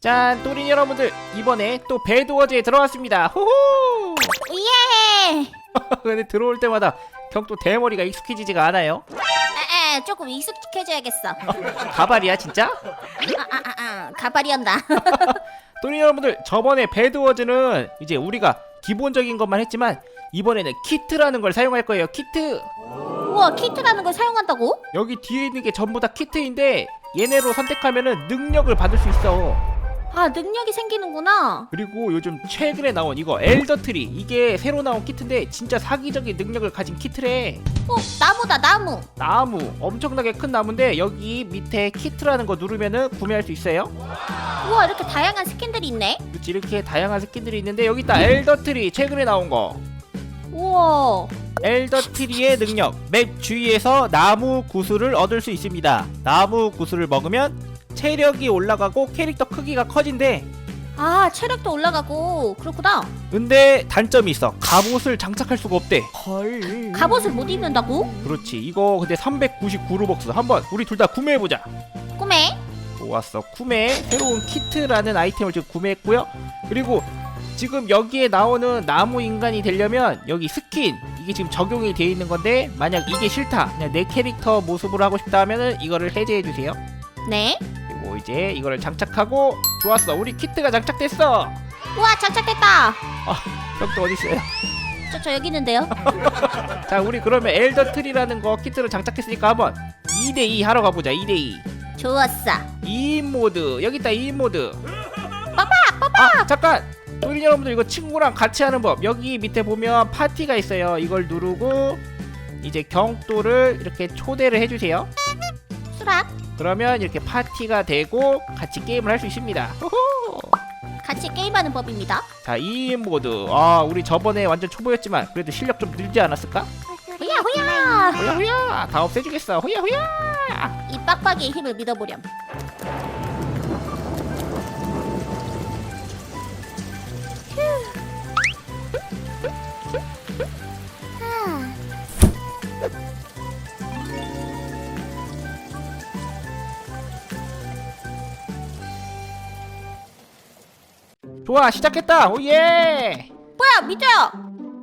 짠 또린 여러분들 이번에 또 배드워즈에 들어왔습니다 호호 예! 근데 들어올 때마다 격도 대머리가 익숙해지지가 않아요 에, 조금 익숙해져야겠어. 가발이야 진짜? 아, 아, 아, 아, 가발이었나? 또린 여러분들 저번에 배드워즈는 이제 우리가 기본적인 것만 했지만 이번에는 키트라는 걸 사용할 거예요 키트 우와, 키트라는 걸 사용한다고? 여기 뒤에 있는 게 전부 다 키트인데 얘네로 선택하면은 능력을 받을 수 있어 아, 능력이 생기는구나. 그리고 요즘 최근에 나온 이거 엘더트리 이게 새로 나온 키트인데 진짜 사기적인 능력을 가진 키트래 어, 나무다, 나무. 나무 엄청나게 큰 나무인데 여기 밑에 키트라는 거 누르면은 구매할 수 있어요 우와, 이렇게 다양한 스킨들이 있네. 그치 이렇게 다양한 스킨들이 있는데 여기 있다 엘더트리 최근에 나온 거 우와. 엘더트리의 능력 맵 주위에서 나무 구슬을 얻을 수 있습니다 나무 구슬을 먹으면 체력이 올라가고 캐릭터 크기가 커진대. 아, 체력도 올라가고. 그렇구나. 근데 단점이 있어. 갑옷을 장착할 수가 없대. 헐. 갑옷을 못 입는다고? 그렇지. 이거 근데 399루벅스 한번 우리 둘 다 구매해 보자. 꿈에? 좋았어. 구매. 새로운 키트라는 아이템을 지금 구매했고요. 그리고 지금 여기에 나오는 나무 인간이 되려면 여기 스킨. 이게 지금 적용이 돼 있는 건데 만약 이게 싫다. 그냥 내 캐릭터 모습으로 하고 싶다 하면은 이거를 해제해 주세요 네. 그리고 이제 이거를 장착하고 좋았어. 우리 키트가 장착됐어. 우와, 장착됐다. 벽도 어디 있어요? 저, 저 여기 있는데요. 자 우리 그러면 엘더 트리라는 거 키트를 장착했으니까 한번 2대 2 하러 가보자. 2대 2 좋았어. 2인 모드. 여기 있다. 2인 모드. 아 잠깐! 우리 여러분들 이거 친구랑 같이 하는 법. 여기 밑에 보면 파티가 있어요. 이걸 누르고 이제 경도를 이렇게 초대를 해주세요. 수락. 그러면 이렇게 파티가 되고 같이 게임을 할 수 있습니다. 같이 게임하는 법입니다. 자 2인 모드 아 우리 저번에 완전 초보였지만 그래도 실력 좀 늘지 않았을까? 후야, 후야. 호야 호야 다 없애주겠어 호야 호야 이 빡빡이의 힘을 믿어보렴. 좋아 시작했다 오예 뭐야, 미드야.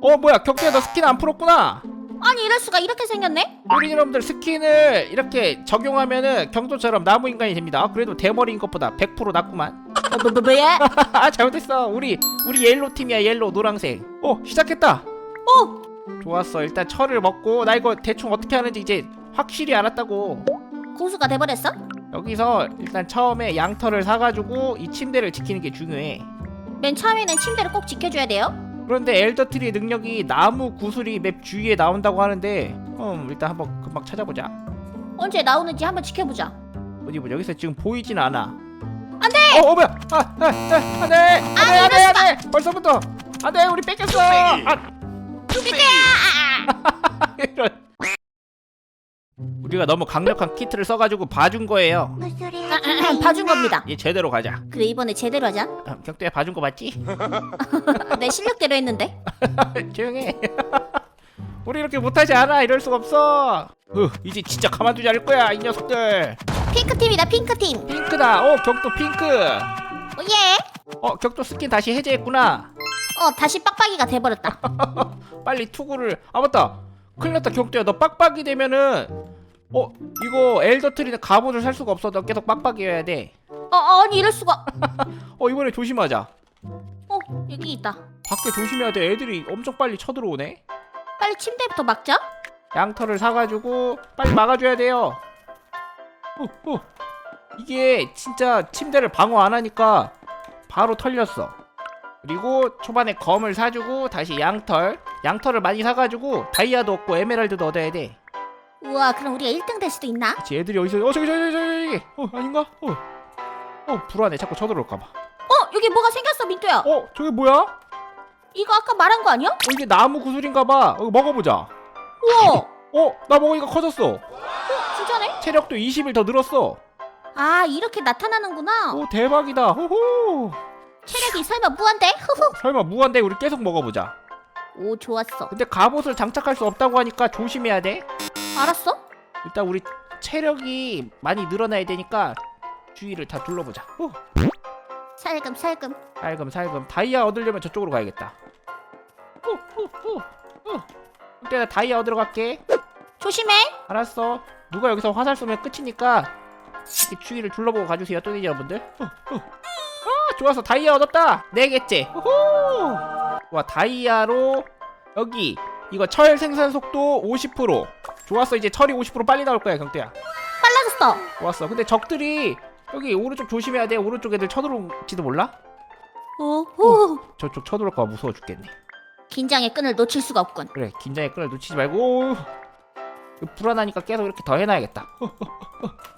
어 뭐야 격투야 너 스킨 안 풀었구나 아니 이럴 수가 이렇게 생겼네? 우리 여러분들 스킨을 이렇게 적용하면은 경도처럼 나무 인간이 됩니다. 아, 그래도 대머리인 것보다 100% 낫구만. 뭐, 뭐, 뭐야? 아 잘못했어. 우리 우리 옐로 팀이야 옐로 노랑색. 어 시작했다. 어? 좋았어. 일단 철을 먹고 나 이거 대충 어떻게 하는지 이제 확실히 알았다고. 고수가 돼버렸어? 여기서 일단 처음에 양털을 사가지고 이 침대를 지키는 게 중요해. 맨 처음에는 침대를 꼭 지켜줘야 돼요? 그런데 엘더트리의 능력이 나무 구슬이 맵 주위에 나온다고 하는데 음 일단 한번 금방 찾아보자. 언제 나오는지 한번 지켜보자 어디 보자. 여기서 지금 보이진 않아. 안돼. 어, 어 뭐야? 아, 아, 아, 안돼. 안돼, 안돼, 이럴 안돼. 벌써부터 안돼. 우리 뺏겼어. 아, 이런. 우리가 너무 강력한 키트를 써가지고 봐준 거예요. 봐준 겁니다 얘 제대로 가자. 그래 이번에 제대로 하자 아, 격도야 봐준 거 맞지? 내 실력대로 했는데 조용해. 우리 이렇게 못하지 않아. 이럴 수가 없어. 으, 이제 진짜 가만두지 않을 거야, 이 녀석들. 핑크 팀이다 핑크 팀 핑크다. 어, 격도 핑크. 오예 어, 격도 스킨 다시 해제했구나. 어 다시 빡빡이가 돼버렸다 빨리 투구를 아 맞다 큰일 났다 격투야. 너 빡빡이 되면은 어 이거 엘더트리는 갑옷을 살 수가 없어. 너 계속 빡빡이어야 돼어 어 아니 이럴 수가. 이번에 조심하자. 어 여기 있다. 밖에 조심해야 돼. 애들이 엄청 빨리 쳐들어오네. 빨리 침대부터 막자. 양털을 사가지고 빨리 막아줘야 돼요. 어, 어. 이게 진짜 침대를 방어 안 하니까 바로 털렸어 그리고 초반에 검을 사주고 다시 양털 양털을 많이 사가지고 다이아도 얻고 에메랄드도 얻어야 돼. 우와 그럼 우리가 1등 될 수도 있나? 그치 애들이 어디서 어 저기 저기 저기 저기 어 아닌가? 어. 어 불안해. 자꾸 쳐들어올까봐. 어 여기 뭐가 생겼어 민토야. 어 저게 뭐야? 어 이거 아까 말한 거 아니야? 이게 나무 구슬인가봐. 어, 먹어보자. 우와. 어 나 먹으니까 커졌어. 진짜네? 체력도 20일 더 늘었어. 아 이렇게 나타나는구나. 오 대박이다. 호호 체력이 설마 무한대? 후후 설마 무한대 우리 계속 먹어보자 오 좋았어 근데 갑옷을 장착할 수 없다고 하니까 조심해야 돼 알았어? 일단 우리 체력이 많이 늘어나야 되니까 주위를 다 둘러보자 어. 살금 살금. 살금 살금 다이아 얻으려면 저쪽으로 가야겠다 후후 후 그때 나 다이아 얻으러 갈게 조심해. 알았어 누가 여기서 화살 쏘면 끝이니까 이렇게 주위를 둘러보고 가주세요 또니지 여러분들 후, 후. 아 좋았어 다이아 얻었다. 네 개째 후후 와 다이아로 여기 이거 철 생산 속도 50% 좋았어. 이제 철이 50% 빨리 나올 거야 경태야. 빨라졌어. 좋았어. 근데 적들이 여기 오른쪽 조심해야 돼. 오른쪽 애들 쳐들어올지도 몰라? 오호. 저쪽 쳐들어올까 봐 무서워 죽겠네. 긴장의 끈을 놓칠 수가 없군. 그래 긴장의 끈을 놓치지 말고 불안하니까 계속 이렇게 더 해놔야겠다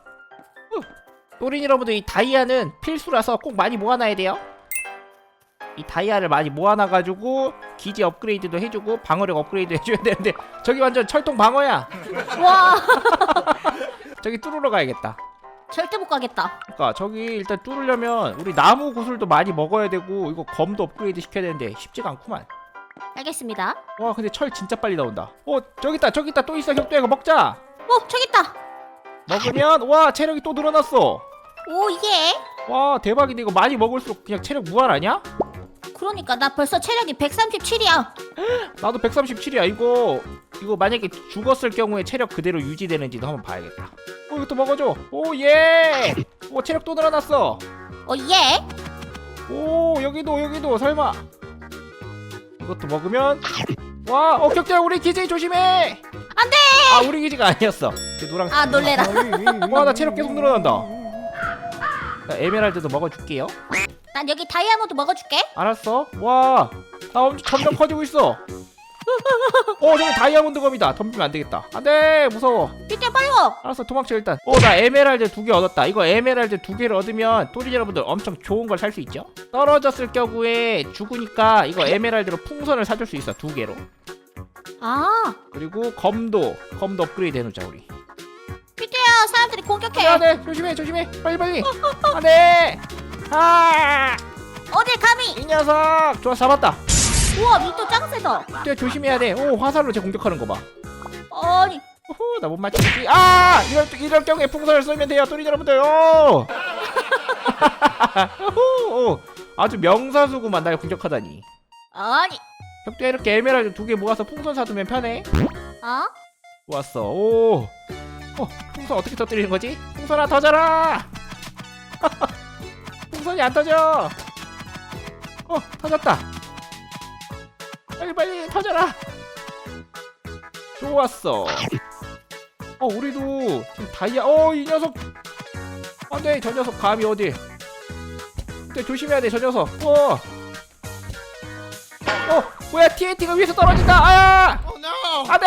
또린 여러분들 이 다이아는 필수라서 꼭 많이 모아놔야 돼요 이 다이아를 많이 모아놔가지고 기지 업그레이드도 해주고 방어력 업그레이드 해줘야 되는데 저기 완전 철통 방어야 와. 저기 뚫으러 가야겠다 절대 못 가겠다. 그러니까 저기 일단 뚫으려면 우리 나무 구슬도 많이 먹어야 되고 이거 검도 업그레이드 시켜야 되는데 쉽지가 않구만 알겠습니다. 와 근데 철 진짜 빨리 나온다 어 저기 있다 저기 있다 또 있어 혁도 이거 먹자 오 저기 있다. 먹으면 와 체력이 또 늘어났어 오 예. 와 대박인데 이거 많이 먹을수록 그냥 체력 무한 아니야? 그러니까 나 벌써 체력이 137이야. 나도 137이야 이거 이거 만약에 죽었을 경우에 체력 그대로 유지되는지도 한번 봐야겠다 어 이것도 먹어줘 오예 오 체력 또 늘어났어 오 예. 오 여기도 여기도 설마 이것도 먹으면 와어 격자 우리 기지 조심해 안돼. 아 우리 기지가 아니었어 그 노랑 아 놀래라. 와나 체력 계속 늘어난다 자, 에메랄드도 먹어줄게요. 난 여기 다이아몬드 먹어줄게. 알았어. 와 나 엄청 점점 커지고 있어. 어 저기 다이아몬드 검이다. 덤비면 안 되겠다. 안 돼 무서워. 삐ጤ 빨리 와. 알았어 도망쳐 일단. 어 나 에메랄드 두 개 얻었다. 이거 에메랄드 두 개를 얻으면 또리 여러분들 엄청 좋은 걸 살 수 있죠? 떨어졌을 경우에 죽으니까 이거 에메랄드로 풍선을 사줄 수 있어 두 개로. 아. 그리고 검도 검도 업그레이드 해놓자 우리 삐ጤ야 사람들이 공격해. 안돼 조심해 조심해. 빨리 빨리. 안돼 아이 어딜 감히? 녀석. 좋아 잡았다. 우와 민도 짱 세다. 쟤 조심해야 돼오 화살로 쟤 공격하는 거봐. 아니. 나못 맞추겠지. 아! 이럴 이럴 경우에 풍선을 쏘면 돼요 또리 여러분들. 오! 오, 아주 명사수구만 날 공격하다니. 아니. 벽대 이렇게 에메랄드 두 개 모아서 풍선 사두면 편해. 어? 좋았어. 오 어, 풍선 어떻게 터뜨리는 거지? 풍선아 터져라! 풍선이 안 터져! 어 터졌다! 빨리 빨리 터져라! 좋았어. 어 우리도 지금 다이아 어 이 녀석! 안돼 저 녀석 감이 어디? 근데 조심해야 돼 저 녀석. 어! 어, 뭐야 TNT가 위에서 떨어진다! 아! Oh no! 안돼!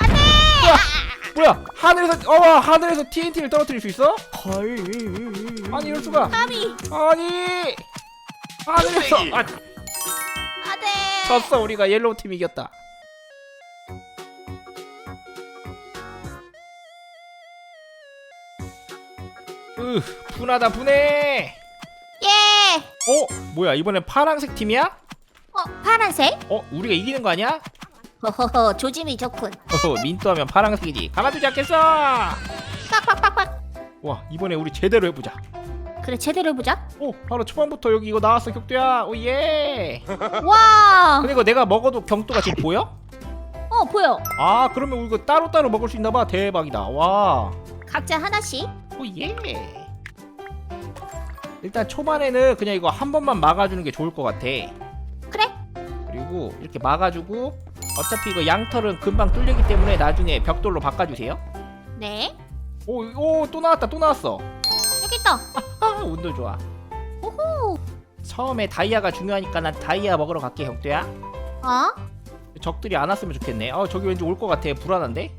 안돼 뭐야, 하늘에서 어 하늘에서 TNT를 떨어뜨릴 수 있어? 아니 이럴 수가 감히 아니 하늘에서 아 안돼. 졌어 우리가 옐로우 팀 이겼다 으 분하다 분해 예. 어 뭐야 이번엔 파란색 팀이야? 어 파란색? 어 우리가 이기는 거 아니야? 허허허 조짐이 좋군. 어허 민트하면 파란색이지 가만두지 않겠어 빡빡빡빡. 와 이번에 우리 제대로 해보자 그래 제대로 해보자. 오 바로 초반부터 여기 이거 나왔어 격도야 오예 와. 근데 이거 내가 먹어도 경도가 지금 보여? 어 보여. 아 그러면 우리 이거 따로따로 먹을 수 있나봐 대박이다 와 각자 하나씩. 오예 일단 초반에는 그냥 이거 한 번만 막아주는 게 좋을 것 같아 그래. 그리고 이렇게 막아주고 어차피 이거 양털은 금방 뚫리기 때문에 나중에 벽돌로 바꿔주세요 네. 오오 또 나왔다 또 나왔어 여기 있다. 아 운도 좋아 오호. 처음에 다이아가 중요하니까 난 다이아 먹으러 갈게 형도야 어? 적들이 안 왔으면 좋겠네 어 저기 왠지 올 것 같아 불안한데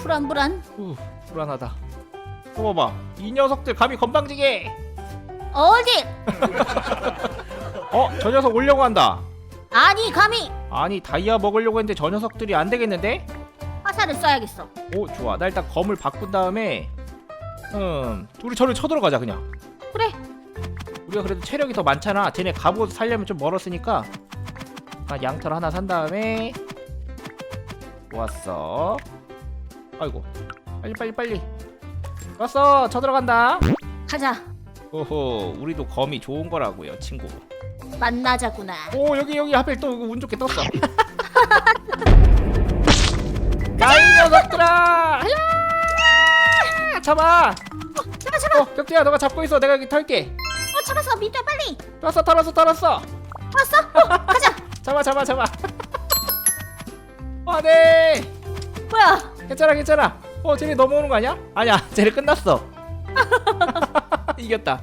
불안 불안. 우 불안하다 또 봐봐 이 녀석들 감히 건방지게 어디? 어저 녀석 오려고 한다 아니 감히. 아니 다이아 먹으려고 했는데 저 녀석들이 안 되겠는데? 화살을 쏴야겠어. 오 좋아. 나 일단 검을 바꾼 다음에 음 우리 저를 쳐들어가자 그냥. 그래. 우리가 그래도 체력이 더 많잖아. 쟤네 갑옷 살려면 좀 멀었으니까. 나 양털 하나 산 다음에. 좋았어. 아이고. 빨리 빨리 빨리. 왔어. 쳐들어간다. 가자. 오호. 우리도 검이 좋은 거라고요 친구 만나자구나. 오 여기 여기 하필 또 운 좋게 떴어 야이 녀석들아 야! 잡아 잡아 잡아. 어 격투야 너가 잡고 있어 내가 여기 털게 어 잡았어. 민트야 빨리. 털었어 털었어 털었어 왔어. 어, 가자. 잡아 잡아 잡아 안돼 뭐야? 괜찮아 괜찮아 어 쟤네 넘어오는 거 아니야? 아니야 쟤네 끝났어 이겼다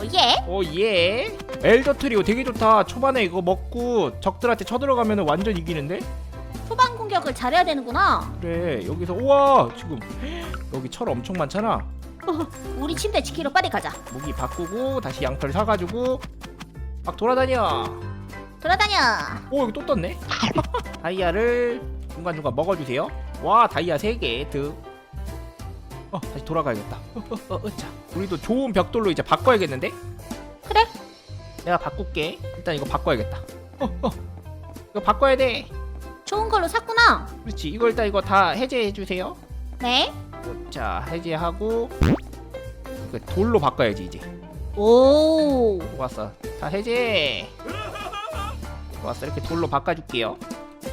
어 예. 오예. 엘더 트리오 되게 좋다. 초반에 이거 먹고 적들한테 쳐들어가면 완전 이기는데? 초반 공격을 잘해야 되는구나. 그래 여기서 우와 지금. 여기 철 엄청 많잖아. 어, 우리 침대 지키러 빨리 가자. 무기 바꾸고 다시 양털 사가지고 막 돌아다녀. 돌아다녀. 오 여기 또 떴네. 다이아를 중간중간 먹어주세요? 와 다이아 3개. 득 어, 다시 돌아가야겠다. 어, 어, 어, 자, 우리도 좋은 벽돌로 이제 바꿔야겠는데? 그래? 내가 바꿀게. 일단 이거 바꿔야겠다. 어, 어. 이거 바꿔야 돼. 좋은 걸로 샀구나. 그렇지. 이거 일단 이거 다 해제해 주세요. 네. 자 해제하고 그 돌로 바꿔야지 이제. 오. 좋았어. 다 해제. 좋았어. 이렇게 돌로 바꿔줄게요.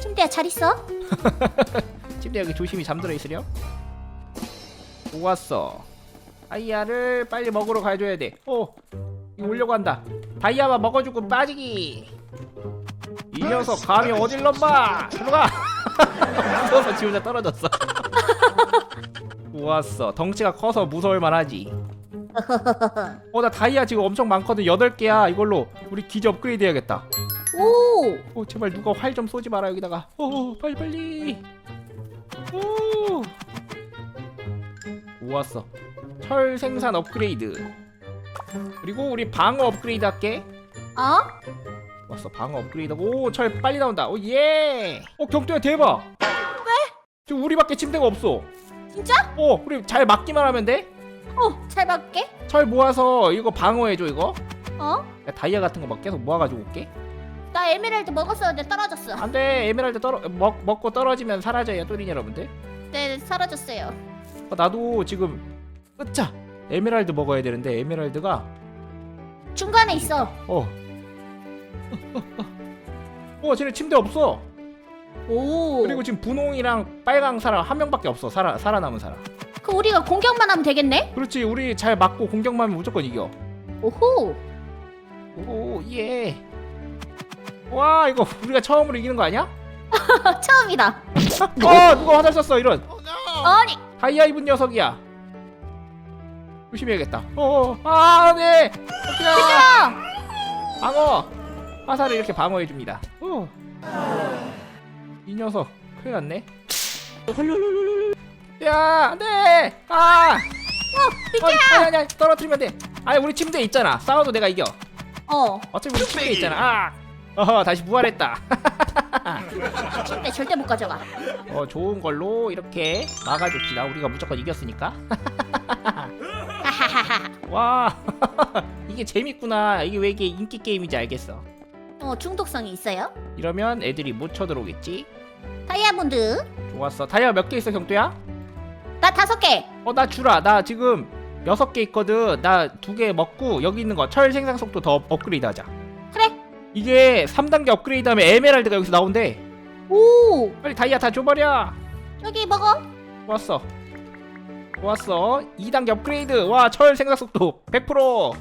침대야 잘 있어? 침대 여기 조심히 잠들어 있으렴 좋았어. 다이아를 빨리 먹으러 가줘야 돼. 오, 이거 오려고 한다. 다이아만 먹어주고 빠지기. 이 녀석 감히 어딜 넘봐 들어가. 무서워서 지 혼자 떨어졌어. 좋았어. 덩치가 커서 무서울 만 하지. 어 나 다이아 지금 엄청 많거든. 8개야. 이걸로 우리 기지 업그레이드 해야겠다. 오. 어 제발 누가 활 좀 쏘지 마라 여기다가. 어 빨리 빨리. 오 좋았어 철 생산 업그레이드 그리고 우리 방어 업그레이드 할게 어? 왔어 방어 업그레이드 오철 빨리 나온다 오예어 경도야 대박 왜? 지금 우리밖에 침대가 없어 진짜? 어 우리 잘 막기만 하면 돼철 어, 잘 받게. 모아서 이거 방어해줘 이거 어? 야, 다이아 같은 거 막 계속 모아가지고 올게 나 에메랄드 먹었었는데 떨어졌어. 안돼 에메랄드 떨어 먹, 먹고 떨어지면 사라져요 또린 여러분들 네, 사라졌어요. 어, 나도 지금 으짜 에메랄드 먹어야 되는데 에메랄드가 중간에 있어. 어. 어, 쟤네 침대 없어. 오. 그리고 지금 분홍이랑 빨강 사람 한 명밖에 없어. 살아 살아남은 사람. 그 우리가 공격만 하면 되겠네? 그렇지. 우리 잘 맞고 공격만 하면 무조건 이겨. 오호. 오, 예. 와, 이거 우리가 처음으로 이기는 거 아니야? 처음이다. 어, 누가 화살 쐈어. 이런. 아니. 입은 녀석이야. 조심해야겠다. 어, 어. 아, 네. 야! 방어. 화살을 이렇게 방어해 줍니다. 어. 이 녀석 큰일 났네. 야, 네. 아. 어, 아니, 아니, 아니, 떨어뜨리면 돼. 아니, 우리 침대 있잖아. 싸워도 내가 이겨. 어. 어차피 우리 침대 있잖아. 아. 어허, 다시 부활했다. 침대 절대 못 가져가. 어, 좋은 걸로 이렇게 막아줍시다. 우리가 무조건 이겼으니까. 하하하하. 와, 이게 재밌구나. 이게 왜 이게 인기 게임인지 알겠어. 어, 중독성이 있어요. 이러면 애들이 못 쳐들어오겠지. 다이아몬드. 좋았어. 다이아 몇 개 있어, 경두야? 나 다섯 개. 어, 나 주라. 나 지금 여섯 개 있거든. 나 두 개 먹고 여기 있는 거 철 생산 속도 더 업그레이드 하자. 이게 3단계 업그레이드 하면 에메랄드가 여기서 나온대. 오. 빨리 다이아 다 줘버려. 여기 먹어. 좋았어. 좋았어. 2단계 업그레이드. 와, 철 생산 속도 100%.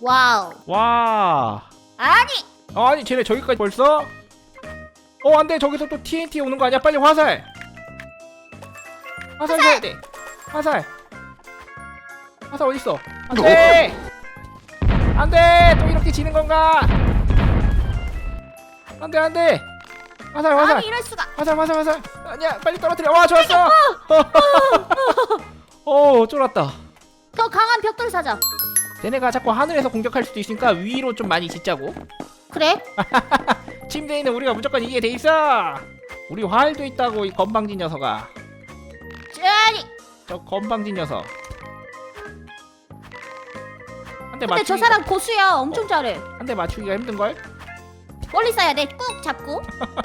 와우. 와. 아니. 아니, 쟤네 저기까지 벌써? 어, 안 돼. 저기서 또 TNT 오는 거 아니야? 빨리 화살. 화살 줘야 돼. 화살. 화살 어디 있어? 안 돼. 안 돼. 또 이렇게 지는 건가? 안 돼, 안 돼. 화살, 화살. 아니 이럴 수가. 화살 화살 화살 아니야 빨리 떨어뜨려 와 좋았어 어 쫄았다 더 강한 벽돌 사자. 쟤네가 자꾸 하늘에서 공격할 수도 있으니까 위로 좀 많이 짓자고 그래? 침대에 있는 우리가 무조건 이기게 돼 있어 우리 활도 있다고 이 건방진 녀석아 아니. 저 건방진 녀석 한대 근데 맞추기 저 사람 고수야. 엄청 잘해. 한대 맞추기가 힘든걸 멀리 쏴야 돼. 꾹 잡고.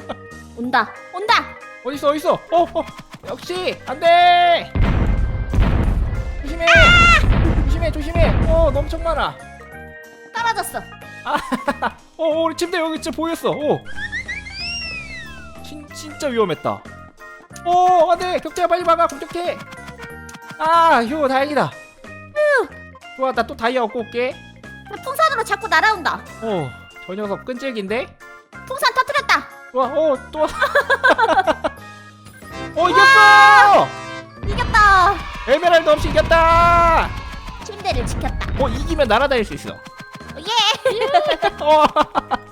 온다. 온다. 어딨어 어딨어? 어, 어. 역시 안돼! 조심해. 조심해 조심해 조심해. 어 엄청 많아. 떨어졌어. 어, 어 우리 침대 여기 진짜 보였어. 오. 진, 진짜 위험했다. 오 안돼. 격자야 빨리 막아. 공격해. 아휴 다행이다. 좋아 나 또 다이아 얻고 올게. 풍선으로 자꾸 날아온다. 어 저 녀석 끈질긴데 풍선 터뜨렸다. 좋아 어또 어 이겼어 이겼다. 에메랄드 없이 이겼다 침대를 지켰다. 어 이기면 날아다닐 수 있어 예. 어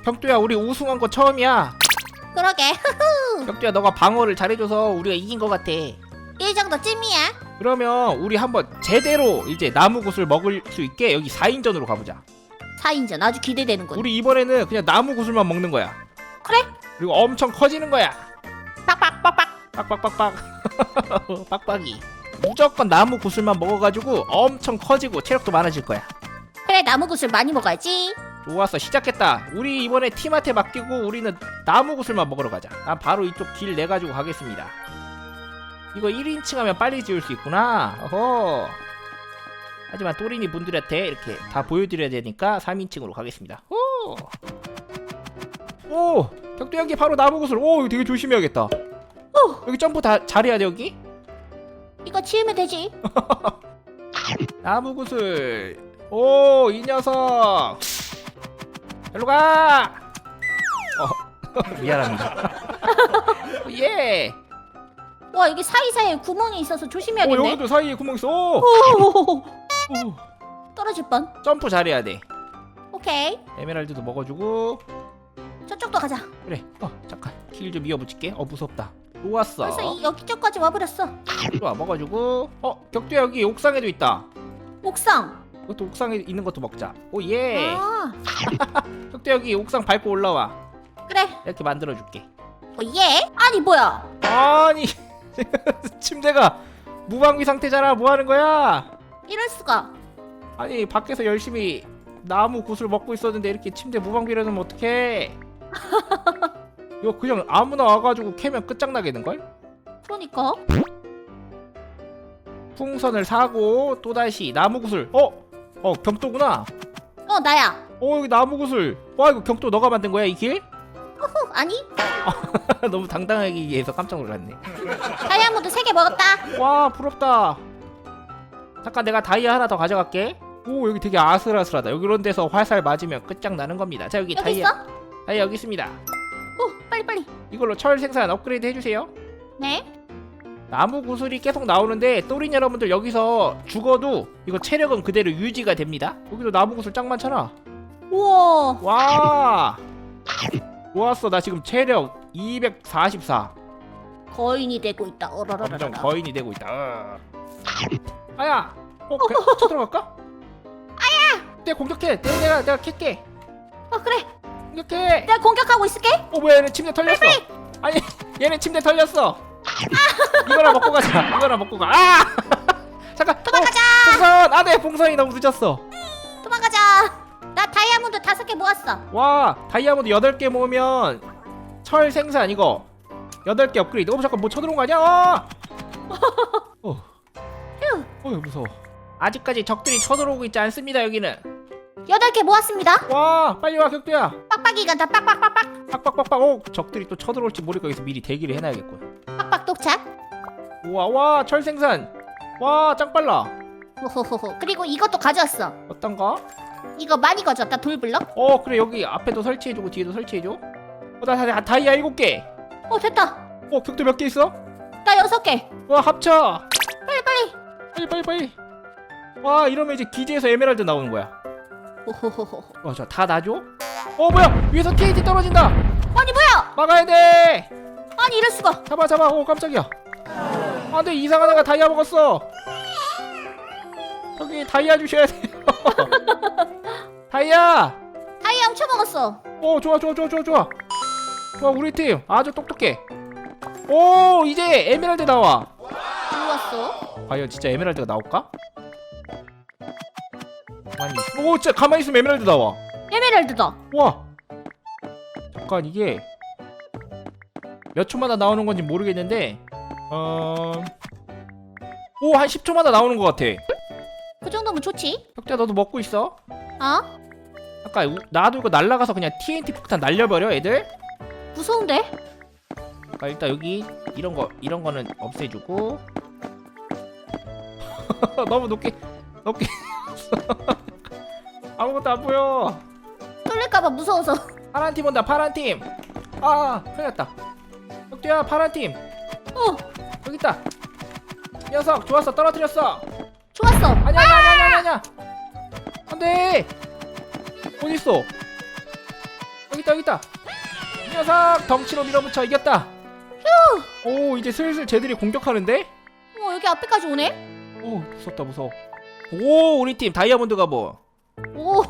격두야 우리 우승한 거 처음이야 그러게. 격두야 너가 방어를 잘해줘서 우리가 이긴 것 같아 이 정도 찜이야. 그러면 우리 한번 제대로 이제 나무 굿을 먹을 수 있게 여기 4인전으로 가보자 4인전. 아주 기대되는 군. 우리 이번에는 그냥 나무굿을만 먹는 거야. 그래? 그리고 엄청 커지는 거야. 빡빡빡빡. 빡빡빡빡. 빡빡이. 무조건 나무굿을만 먹어가지고 엄청 커지고 체력도 많아질 거야. 그래 나무굿을 많이 먹어야지. 좋았어. 시작했다. 우리 이번에 팀한테 맡기고 우리는 나무굿을만 먹으러 가자. 난 바로 이쪽 길 내가지고 가겠습니다. 이거 1인칭 하면 빨리 지을 수 있구나. 어허 하지만 또리니 분들한테 이렇게 다 보여드려야 되니까 3인칭으로 가겠습니다. 오, 오! 격도 여기 바로 나무굿을 오 이거 되게 조심해야겠다. 여기 점프 다 잘해야 돼 여기? 이거 치우면 되지. 나무굿을 오이 녀석. 일로 가! 어, 미안합니다. 예. 와 여기 사이사이에 구멍이 있어서 오, 조심해야겠네. 여기도 사이에 구멍 있어. 오, 오, 오, 떨어질 뻔. 점프 잘해야 돼. 오케이. 에메랄드도 먹어주고. 저쪽도 가자. 그래. 어 잠깐. 길좀 이어붙일게. 어 무섭다. 좋았어. 벌써 이 여기 쪽까지 와버렸어. 좋아 먹어주고. 어 격투야 여기 옥상에도 있다. 옥상. 이것도 옥상에 있는 것도 먹자. 오 예. 아. 격투 여기 옥상 밟고 올라와. 그래. 이렇게 만들어줄게. 어, 예? 아니 뭐야? 아니. 침대가 무방비 상태잖아. 뭐 하는 거야 이럴 수가. 아니 밖에서 열심히 나무 굿을 먹고 있었는데 이렇게 침대 무방비로 놓으면 어떡해 이거 그냥 아무나 와가지고 캐면 끝장나겠는걸? 그러니까. 풍선을 사고 또다시 나무 굿을 어? 어 경도구나 어 나야. 어 여기 나무 굿을 와 이거 경도 너가 만든 거야 이 길? 어, 아니? 너무 당당하게 얘기해서 깜짝 놀랐네 다이아몬드 3개 먹었다. 와 부럽다 잠깐 내가 다이아 하나 더 가져갈게 오 여기 되게 아슬아슬하다 여기 이런 데서 화살 맞으면 끝장나는 겁니다 자 여기 여기 다이아 있어? 다이아 여기 있습니다 오 빨리 빨리. 이걸로 철 생산 업그레이드 해주세요 네. 나무 구슬이 계속 나오는데 또린 여러분들 여기서 죽어도 이거 체력은 그대로 유지가 됩니다 여기도 나무 구슬 짱 많잖아 우와. 와 좋았어 나 지금 체력 244 거인이 되고 있다. 점점 어라라라라. 거인이 되고 있다 어. 아야 어 그래 쳐들어갈까? 아야 내 공격해 내가 내가 내가 캘게 어 그래. 공격해 내가 공격하고 있을게. 어 뭐야 얘네 침대 털렸어 아니 얘네 침대 털렸어 이거나 먹고 가자 이거나 먹고 가 아! 잠깐 도망가자. 어, 풍선 아네 풍선이 너무 늦었어 도망가자. 나 다이아몬드 5개 모았어. 와 다이아몬드 8개 모으면 철 생산 이거 8개 업그레이드 어 잠깐 뭐 쳐들어온 거 아니야 어! 어. 휴. 어 무서워 아직까지 적들이 쳐들어오고 있지 않습니다 여기는 8개 모았습니다. 와 빨리 와 격두야 빡빡이 간다. 빡빡빡빡. 빡빡빡빡 오 적들이 또 쳐들어올지 모르니까 여기서 미리 대기를 해놔야겠군 빡빡 독착. 우와 와 철 생산 와 짱빨라 호호호호. 그리고 이것도 가져왔어. 어떤가? 이거 많이 가져왔다. 돌블럭. 어 그래 여기 앞에도 설치해주고 뒤에도 설치해줘 어나 다, 다이아 7개 어 됐다. 어 격두 몇 개 있어? 나 6개. 와 합쳐 빨리 빨리. 빨리 와 이러면 이제 기지에서 에메랄드 나오는 거야 호호호호. 와저다 놔줘? 어 뭐야 위에서 TNT 떨어진다 아니 뭐야? 막아야 돼 아니 이럴 수가. 잡아 잡아 오 깜짝이야 안돼 이상한 애가 다이아 먹었어 저기 다이아 주셔야 돼요 다이아 다이아 훔쳐 먹었어. 오 좋아 좋아 좋아 좋아 좋아 좋아 우리 팀 아주 똑똑해 오 이제 에메랄드 나와 좋았어. 과연 진짜 에메랄드가 나올까? 있... 오 진짜 가만히 있으면 에메랄드 나와 에메랄드다. 와 잠깐 이게 몇 초마다 나오는 건지 모르겠는데 어... 오한 10초마다 나오는 것 같아 그 정도면 좋지 혁자 너도 먹고 있어 어? 아까 우- 나도 이거 날라가서 그냥 TNT 폭탄 날려버려 애들 무서운데? 아, 일단 여기 이런 거 이런 거는 없애주고 너무 높게 높게. 아무것도 안 보여. 뚫릴까봐 무서워서. 파란 팀 온다 파란 팀아 큰일 났다. 혁두야 파란 팀. 어. 여기 있다. 이 녀석 좋았어. 떨어뜨렸어. 좋았어. 아니야 아니야 아니야 아니야 아니야. 안돼. 어디 있어? 여기 있다 여기 있다. 이 녀석 덩치로 밀어붙여 이겼다. 오 이제 슬슬 쟤들이 공격하는데? 어 여기 앞에까지 오네 오 무섭다 무서워. 오 우리 팀 다이아몬드 가보 오.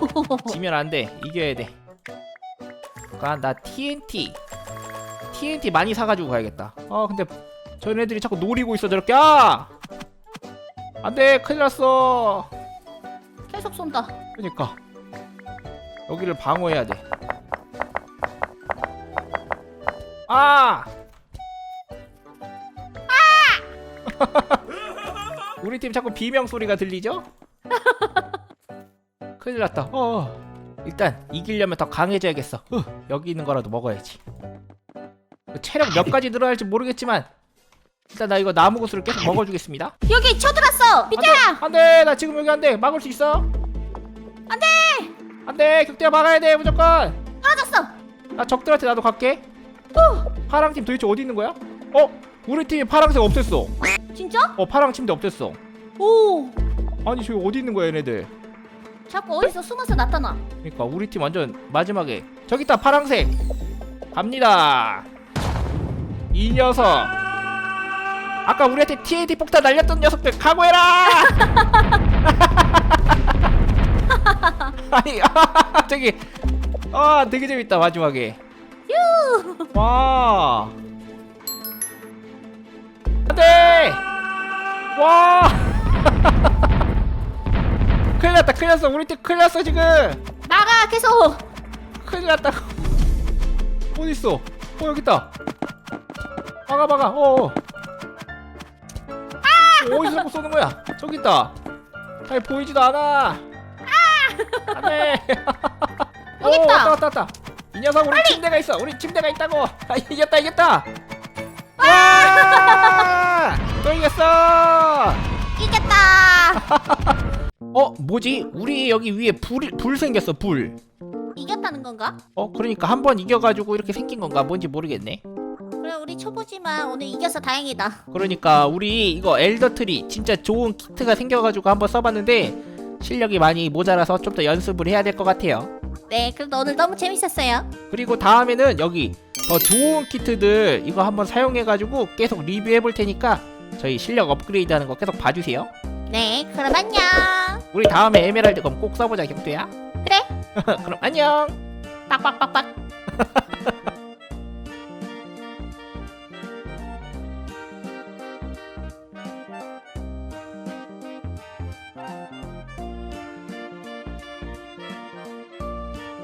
지면 안돼. 이겨야 돼. 그니까 나 TNT TNT 많이 사가지고 가야겠다. 아 근데 저희네들이 자꾸 노리고 있어 저렇게. 아! 안돼 큰일 났어. 계속 쏜다. 그니까. 여기를 방어해야 돼. 아! 우리 팀 자꾸 비명 소리가 들리죠? 큰일 났다. 어. 일단 이기려면 더 강해져야겠어. 후, 여기 있는 거라도 먹어야지. 체력 몇 가지 늘어날지 모르겠지만 일단 나 이거 나무 구슬을 계속 먹어주겠습니다. 여기 쳐들었어 비켜야 안돼, 나 지금 여기 안돼. 막을 수 있어? 안돼, 안돼. 격대야 막아야 돼 무조건. 떨어졌어 나 적들한테 나도 갈게. 파랑 팀 도대체 어디 있는 거야? 어? 우리 팀이 파랑색 없앴어. 진짜? 어 파랑 침대 없앴어. 오 아니 저기 어디 있는 거야 얘네들? 자꾸 어디서 숨어서 나타나 그러니까 우리 팀 완전 마지막에 저기 있다 파랑색. 갑니다. 이 녀석. 아까 우리한테 TNT 폭탄 날렸던 녀석들 각오해라. 아니 저기 아 되게 재밌다 마지막에. 와. 안돼. 와. 큰일 났다 큰일 났어 우리 팀 큰일 났어 지금. 나가 계속 큰일 났다. 어디 있어? 어 여기 있다. 막아 막아. 어. 어. 어, 어디서 자꾸 쏘는 거야? 저기 있다. 잘 보이지도 않아. 안돼. 여기 오, 있다. 왔다 왔다 왔다. 이 녀석 우리 침대가 있어. 우리 침대가 있다고. 아, 이겼다 이겼다. 와! 또 이겼어. 이겼다 어 뭐지? 우리 여기 위에 불 불 생겼어 불. 이겼다는 건가? 어 그러니까 한 번 이겨가지고 이렇게 생긴 건가 뭔지 모르겠네. 그래 우리 초보지만 오늘 이겨서 다행이다 그러니까 우리 이거 엘더트리 진짜 좋은 키트가 생겨가지고 한번 써봤는데 실력이 많이 모자라서 좀 더 연습을 해야 될 것 같아요. 네 그래도 오늘 너무 재밌었어요 그리고 다음에는 여기 더 좋은 키트들 이거 한번 사용해가지고 계속 리뷰해 볼 테니까 저희 실력 업그레이드하는 거 계속 봐주세요. 네, 그럼 안녕. 우리 다음에 에메랄드 검 꼭 써보자 경두야. 그래. 그럼 안녕. 빡빡빡빡.